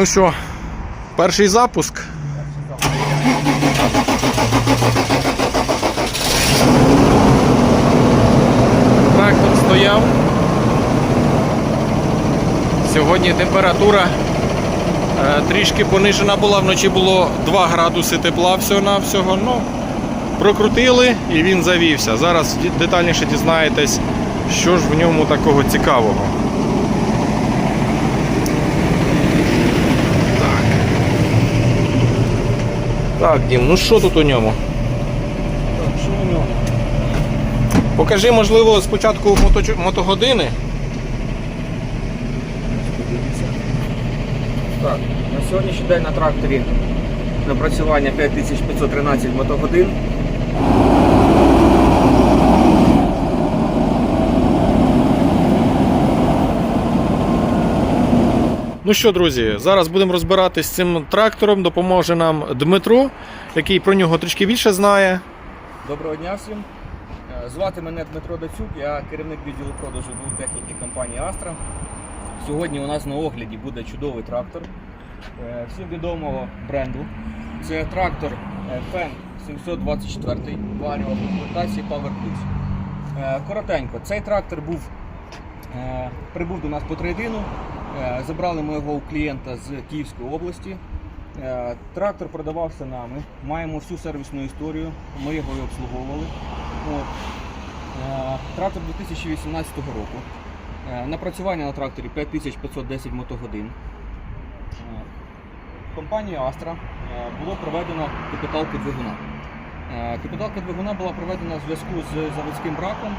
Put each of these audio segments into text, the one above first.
Ну що, перший запуск. Трактор стояв. Сьогодні температура е, трішки понижена була, вночі було 2 градуси тепла всього-навсього. Ну, прокрутили і він завівся. Зараз детальніше дізнаєтесь, що ж в ньому такого цікавого. Так, Дім, ну що тут у ньому? Так, що у ньому? Покажи, можливо, спочатку мото... мотогодини. Так, на сьогоднішній день на тракторі напрацювання 5513 мотогодин. Ну що, друзі, зараз будемо розбиратись з цим трактором. Допоможе нам Дмитро, який про нього трішки більше знає. Доброго дня всім. Е, Звати мене Дмитро Дацюк, я керівник відділу продажу техніки компанії Astra. Сьогодні у нас на огляді буде чудовий трактор е, всім відомого бренду. Це трактор FEN 724 варіо комплектації Power Plus. Е, Коротенько, цей трактор був, прибув до нас по трейдину. Е, Забрали ми його у клієнта з Київської області. Е, Трактор продавався нами. Маємо всю сервісну історію. Ми його і обслуговували. От. Е, Трактор 2018 року. Напрацювання на тракторі 5510 мотогодин. Компанією Astra було проведено капіталку двигуна. Капіталка двигуна була проведена в зв'язку з заводським браком,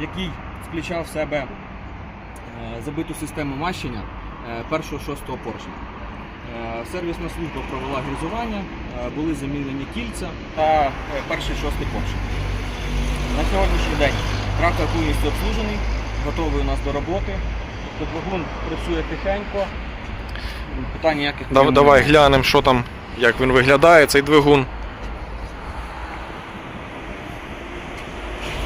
який включав в себе забиту систему мащення е, першого шостого поршня. Е, Сервісна служба провела грізування, е, були замінені кільця та е, перший шостий поршень. На сьогоднішній день трактор повністю обслужений, готовий у нас до роботи. Тобто двигун працює тихенько. Питань ніяких Дав- немає. Давай глянемо, що там, як він виглядає, цей двигун.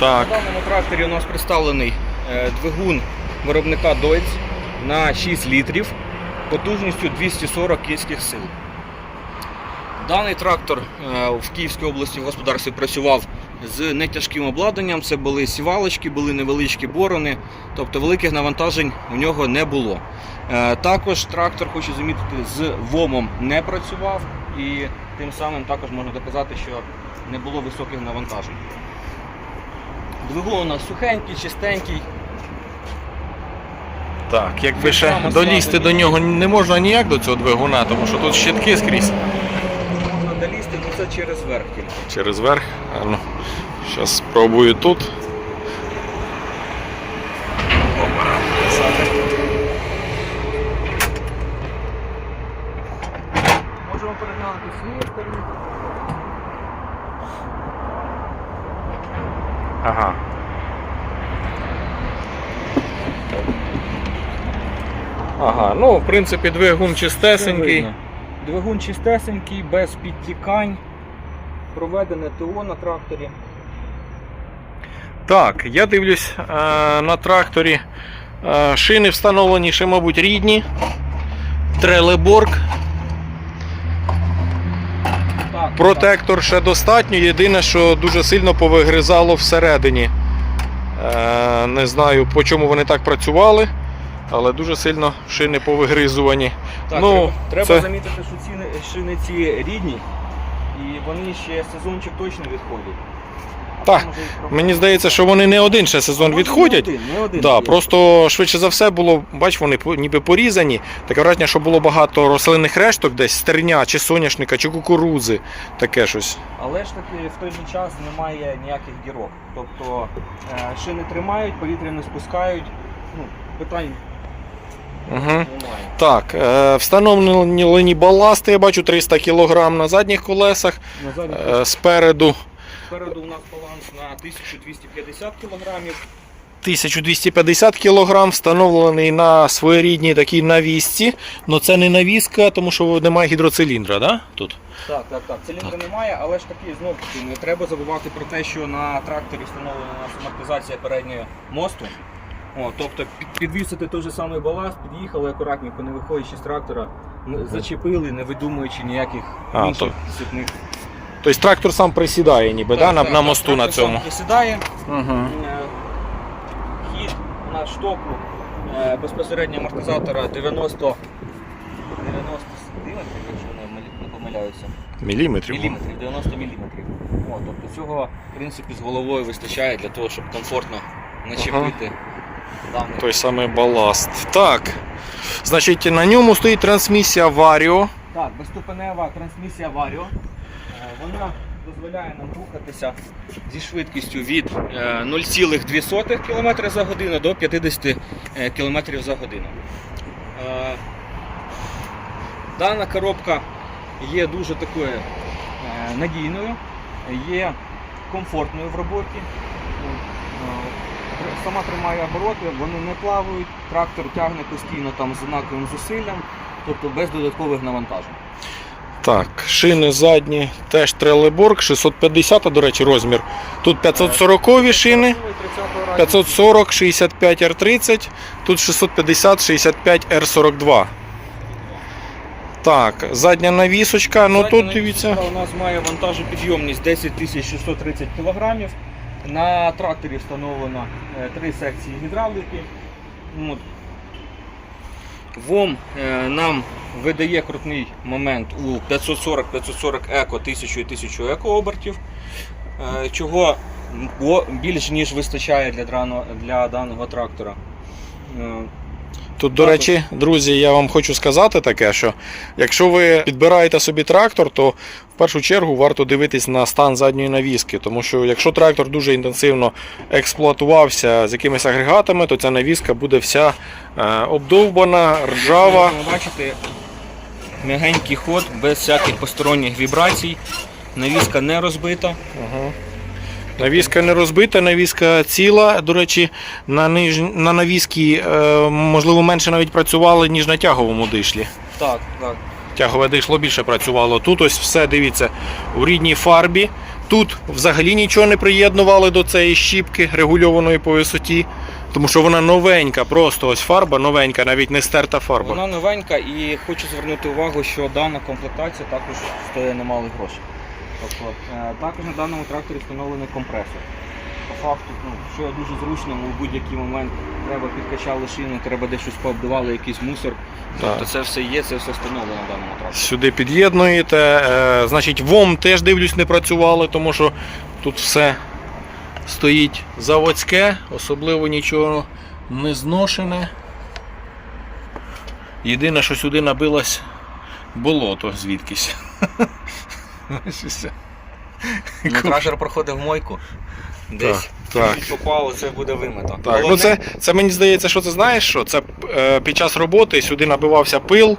Так, На даному тракторі у нас представлений е, двигун виробника Deutz на 6 літрів потужністю 240 кінських сил. Даний трактор е, в Київській області в господарстві працював з нетяжким обладнанням. Це були сівалочки, були невеличкі борони, тобто великих навантажень у нього не було. Е, Також трактор, хочу замітити, з ВОМом не працював і тим самим також можна доказати, що не було високих навантажень. Двигун у нас сухенький, чистенький. Так, якби ще долізти до нього не можна ніяк до цього двигуна, тому що тут щитки скрізь Можна долізти, але це через верх тільки. через верх. А ну, зараз спробую тут. Можемо переглянути з сторони. Ага. Ага, ну в принципі двигун чистесенький. Двигун чистесенький, без підтікань. Проведене ТО на тракторі. Так, я дивлюсь е, на тракторі. Е, шини встановлені ще, мабуть, рідні. Трелеборг. Так, Протектор ще достатньо. Єдине, що дуже сильно повигризало всередині. Е, не знаю, по чому вони так працювали, але дуже сильно шини повигризувані. Так, ну, треба, треба це- замітити, що ці шини ці рідні, і вони ще сезончик точно відходять. Так, Мені здається, що вони не один ще сезон Може, відходять. Не один, не один Да, просто швидше за все було, бач, вони ніби порізані. Таке враження, що було багато рослинних решток, десь стерня, чи соняшника, чи кукурудзи. Таке щось. Але ж таки в той же час немає ніяких дірок. Тобто е, шини тримають, повітря не спускають. Ну, питань Угу. Так, е, встановлені баласти, я бачу 300 кг на задніх колесах. На задній Е, спереду Спереду у нас баланс на 1250 кілограмів. 1250 кг, встановлений на своєрідній такій навісці. але це не навіска, тому що немає гідроциліндра, да? Тут. Так, так, так. Циліндра немає, але ж таки знов таки не треба забувати про те, що на тракторі встановлена амортизація переднього мосту. О, тобто підвісити той же самий баласт, під'їхали акуратненько, не виходячи з трактора, зачепили, не видумуючи ніяких А, інших то- сипних. Тобто трактор сам присідає, ніби, да, на, на мосту на трактор сам цьому. Присідає, Угу. Е, хід на штоку е, безпосередньо амортизатора 90 90 сантиметрів, якщо не милі- не помиляюся. Міліметрів. Міліметрів, 90 міліметрів. О, тобто цього, в принципі, з головою вистачає для того, щоб комфортно начепити даний. Той самий баласт. Так. Значить, на ньому стоїть трансмісія Vario. Так, безступенева трансмісія Vario. Е, Вона дозволяє нам рухатися зі швидкістю від е, 0,2 км за годину до 50 км за годину. Е, Дана коробка є дуже такою е, надійною, є комфортною в роботі. Сама тримає обороти, вони не плавають, трактор тягне постійно там з однаковим зусиллям, тобто без додаткових навантажень. Так, шини задні, теж трелеборг, 650, до речі, розмір. Тут 540 шини, 540, 65 R30, тут 650, 65 R42. Так, задня навісочка, ну тут дивіться. У нас має вантажопідйомність 10 630 кг. На тракторі встановлено е, три секції гідравліки. От. ВОМ е, нам видає крутний момент у 540-540 еко, 1000 і 1000 еко обертів, е, чого більш ніж вистачає для даного трактора. Тут, до речі, друзі, я вам хочу сказати таке, що якщо ви підбираєте собі трактор, то в першу чергу варто дивитись на стан задньої навіски. Тому що якщо трактор дуже інтенсивно експлуатувався з якимись агрегатами, то ця навіска буде вся е, обдовбана, ржава. Бачити м'ягенький ход без всяких посторонніх вібрацій. Навіска не розбита. Ага. Навіска не розбита, навіска ціла. До речі, на, ниж... на навіскі, е, можливо, менше навіть працювали, ніж на тяговому дишлі. Так, так. Тягове дишло більше працювало. Тут ось все, дивіться, у рідній фарбі. Тут взагалі нічого не приєднували до цієї щіпки регульованої по висоті. Тому що вона новенька, просто ось фарба новенька, навіть не стерта фарба. Вона новенька і хочу звернути увагу, що дана комплектація також стоїть немалих грошей. Тобто, е, також на даному тракторі встановлений компресор. По факту, ну, що дуже зручно, у будь-який момент треба підкачали шину, треба десь щось пообдували, якийсь мусор. Тобто це все є, це все встановлено на даному тракторі. Сюди під'єднуєте. Е, значить, ВОМ теж дивлюсь, не працювали, тому що тут все стоїть заводське, особливо нічого не зношене. Єдине, що сюди набилось болото звідкись. Ну, проходив мойку. Десь так. так. попало, це буде вимито. Так, ну це, це мені здається, що це знаєш що? Це е, під час роботи сюди набивався пил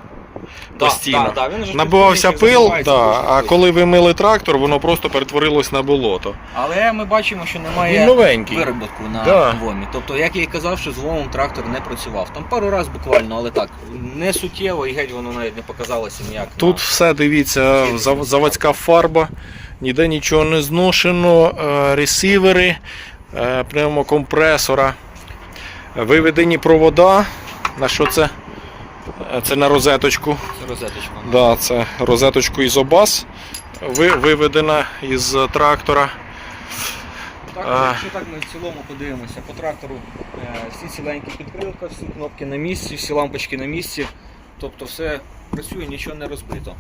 постійно. Да, да, він же підпільник, пил, да, а коли ви мили трактор, воно просто перетворилось на болото. Але ми бачимо, що немає новенький. вироботку на Да. ВОМі. Тобто, як я і казав, що з ВОМом трактор не працював. Там пару разів буквально, але так, не суттєво і геть воно навіть не показалося ніяк. Тут на- все дивіться, зав- заводська фарба, ніде нічого не зношено, е, ресивери, е, пневмокомпресора, виведені провода. На що це? Це на розеточку. Це розеточка. Да, це розеточку із ОБАС. Ви, виведена із трактора. Так, А. якщо так ми в цілому подивимося, по трактору е, всі ціленькі підкрилка, всі кнопки на місці, всі лампочки на місці. Тобто все працює, нічого не розбито.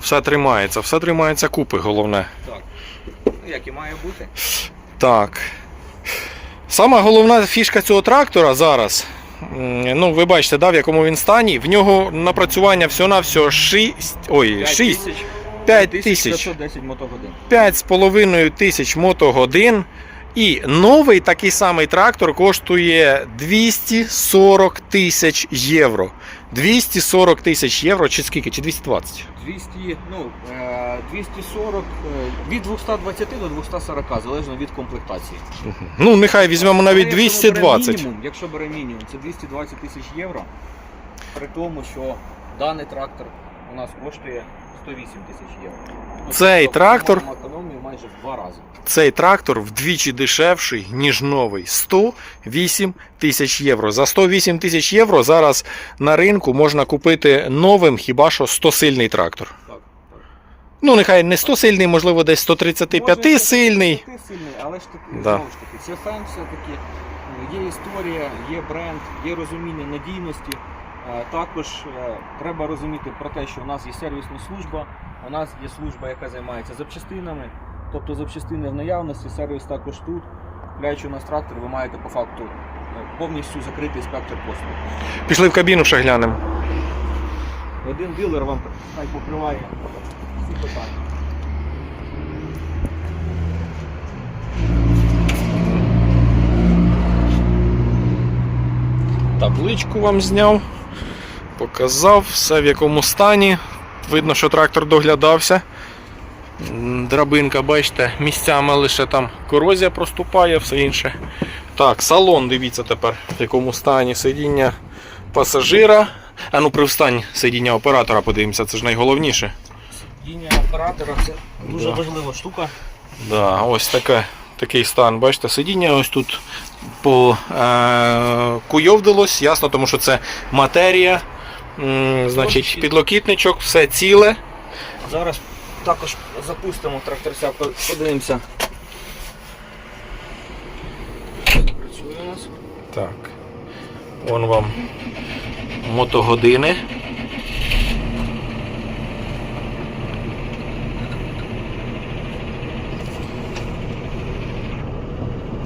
Все тримається, все тримається купи, головне. Так. Ну, як і має бути. Так. Сама головна фішка цього трактора зараз. Ну, ви бачите, да, в якому він стані. В нього напрацювання всього-навсього 6, ой, 6, 5 тисяч. 5 з половиною тисяч мотогодин. І новий такий самий трактор коштує 240 тисяч євро. 240 тисяч євро, чи скільки? Чи 220? 200, ну, е, 240, е, від 220 до 240, залежно від комплектації. Ну, нехай візьмемо навіть Але якщо ми беремо 220. Мінімум, якщо бере мінімум, це 220 тисяч євро. При тому, що даний трактор у нас коштує 108 тисяч євро. Ну, Цей тобто, трактор- майже в два рази. Цей трактор вдвічі дешевший, ніж новий. 108 тисяч євро. За 108 тисяч євро зараз на ринку можна купити новим хіба що 100-сильний трактор. Так, так. Ну, нехай не 100-сильний, можливо, десь 135 сильний. 135 сильний, але ж таки, Да. знову ж таки, це фен все-таки. Є історія, є бренд, є розуміння надійності. Е, Також е, треба розуміти про те, що у нас є сервісна служба, у нас є служба, яка займається запчастинами, тобто запчастини в наявності, сервіс також тут. Купляючи у нас трактор, ви маєте по факту е, повністю закритий спектр послуг. Пішли в кабіну ще глянемо. Один дилер вам хай покриває всі питання. Табличку вам зняв, показав, все в якому стані. Видно, що трактор доглядався. Драбинка, бачите, місцями лише там корозія проступає, все інше. Так, салон, дивіться тепер, в якому стані сидіння пасажира. А ну привстань сидіння оператора, подивимося, це ж найголовніше. Сидіння оператора це дуже Да. важлива штука. Да, ось таке, такий стан. Бачите, сидіння ось тут по е, куйовдилось, ясно, тому що це матерія. Значить, підлокітничок, все ціле. Зараз також запустимо тракторця, подивимося. Працює у нас. Так. Вон вам мотогодини.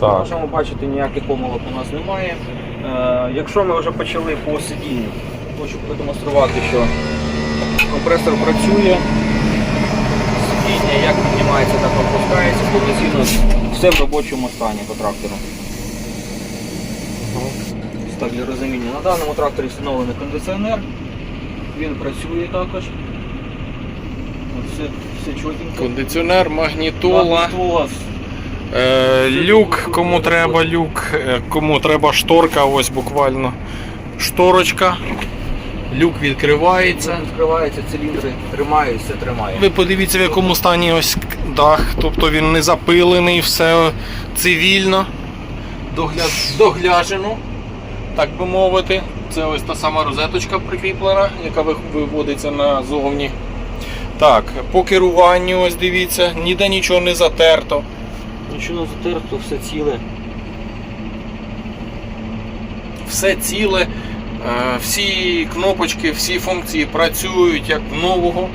Так. Можемо бачити, ніяких помилок у нас немає. Е, якщо ми вже почали по сидінню, хочу продемонструвати, що компресор працює. Сидіння як піднімається, так опускається, повноцінно все в робочому стані по трактору. Так, для розуміння. На даному тракторі встановлений кондиціонер. Він працює також. Все, все чотенько. Кондиціонер, магнітола. Магнітола. Е, люк, кому треба люк, е, кому треба шторка, ось буквально шторочка. Люк відкривається. Відкривається, циліндри тримають, все тримає. Ви подивіться, в якому стані ось дах, тобто він не запилений, все цивільно, догляд... догляджено, так би мовити. Це ось та сама розеточка прикріплена, яка виводиться назовні. Так, по керуванню, ось дивіться, ніде нічого не затерто. Нічого не затерто, все ціле. Все ціле, всі кнопочки, всі функції працюють як нового.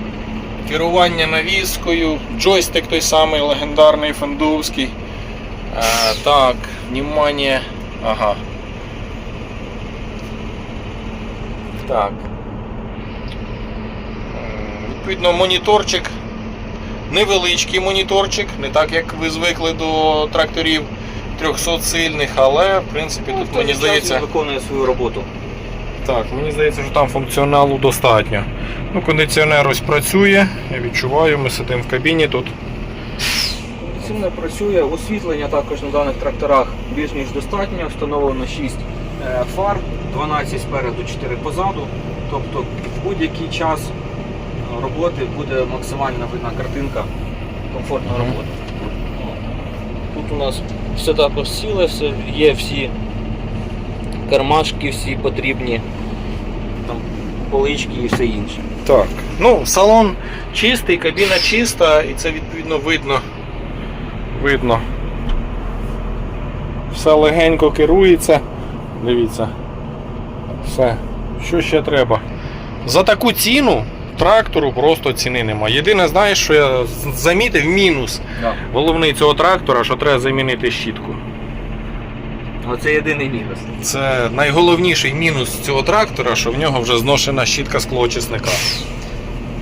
Керування навіскою, джойстик той самий легендарний фендовський. Е, Так, внимание. Ага. Так. Відповідно, моніторчик. Невеличкий моніторчик, не так як ви звикли до тракторів 300 сильних, але в принципі тут мені здається. виконує свою роботу. Так, мені здається, що там функціоналу достатньо. Ну, кондиціонер ось працює, я відчуваю, ми сидимо в кабіні тут. Сильно працює, освітлення також на даних тракторах більш ніж достатньо. Встановлено 6 е, фар, 12 спереду, 4 позаду. Тобто в будь-який час роботи буде максимально видна картинка, комфортна Мгм. робота. Тут у нас все також ціле, все, є всі кармашки, всі потрібні, там, полички і все інше. Так. Ну, салон чистий, кабіна чиста, і це відповідно видно. Видно. Все легенько керується. Дивіться. Все. Що ще треба? За таку ціну трактору просто ціни нема. Єдине, знаєш, що я замітив мінус. Головний цього трактора, що треба замінити щітку. Оце єдиний мінус. Це найголовніший мінус цього трактора, що в нього вже зношена щітка склоочисника.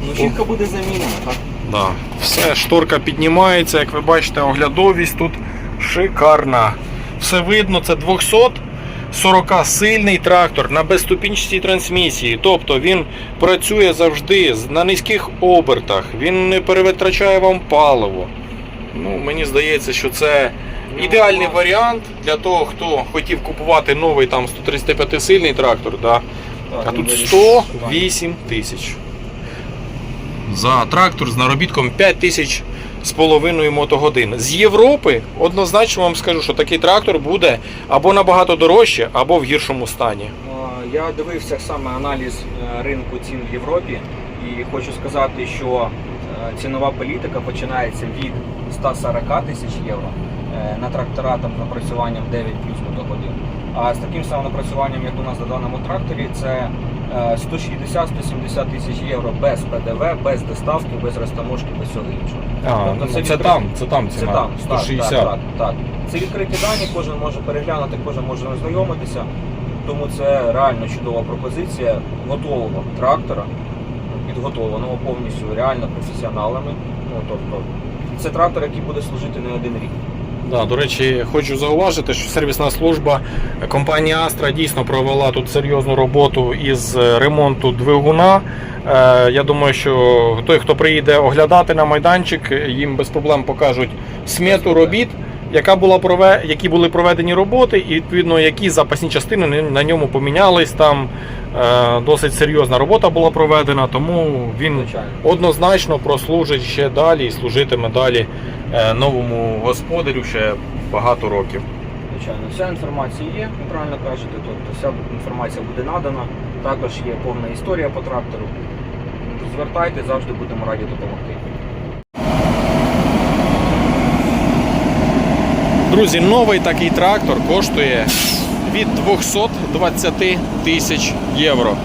Ну, щітка буде замінена, так? Да. Все, шторка піднімається, як ви бачите, оглядовість тут шикарна. Все видно, це 240 сильний трактор на безступінчатій трансмісії. Тобто він працює завжди на низьких обертах, він не перевитрачає вам паливо. Ну, мені здається, що це ідеальний варіант для того, хто хотів купувати новий там 135 сильний трактор. Да? А тут 108 тисяч. за трактор з наробітком 5 тисяч з половиною мотогодин. З Європи однозначно вам скажу, що такий трактор буде або набагато дорожче, або в гіршому стані. Я дивився саме аналіз е, ринку цін в Європі і хочу сказати, що е, цінова політика починається від 140 тисяч євро на трактора там з напрацюванням 9 плюс мотогодин. А з таким самим напрацюванням, як у нас на даному тракторі, це е, 160-170 тисяч євро без ПДВ, без доставки, без розтаможки, без всього іншого. А, Тобто ну, це це відкрит- там, це там Це там, 160. Так, так, так. Це відкриті дані, кожен може переглянути, кожен може ознайомитися. Тому це реально чудова пропозиція готового трактора, підготовленого повністю реально професіоналами. Ну, тобто, це трактор, який буде служити не один рік. Да, до речі, хочу зауважити, що сервісна служба компанії Astra дійсно провела тут серйозну роботу із ремонту двигуна. Е, Я думаю, що той, хто приїде оглядати на майданчик, їм без проблем покажуть смету робіт, яка була прове... які були проведені роботи, і відповідно які запасні частини на- ньому помінялись. Там е, досить серйозна робота була проведена, тому він Звичайно. однозначно прослужить ще далі і служитиме далі е, новому господарю ще багато років. Звичайно, вся інформація є, ви правильно кажете, тобто вся інформація буде надана. Також є повна історія по трактору. Звертайте, завжди будемо раді допомогти. Друзі, новий такий трактор коштує від 220 тисяч євро.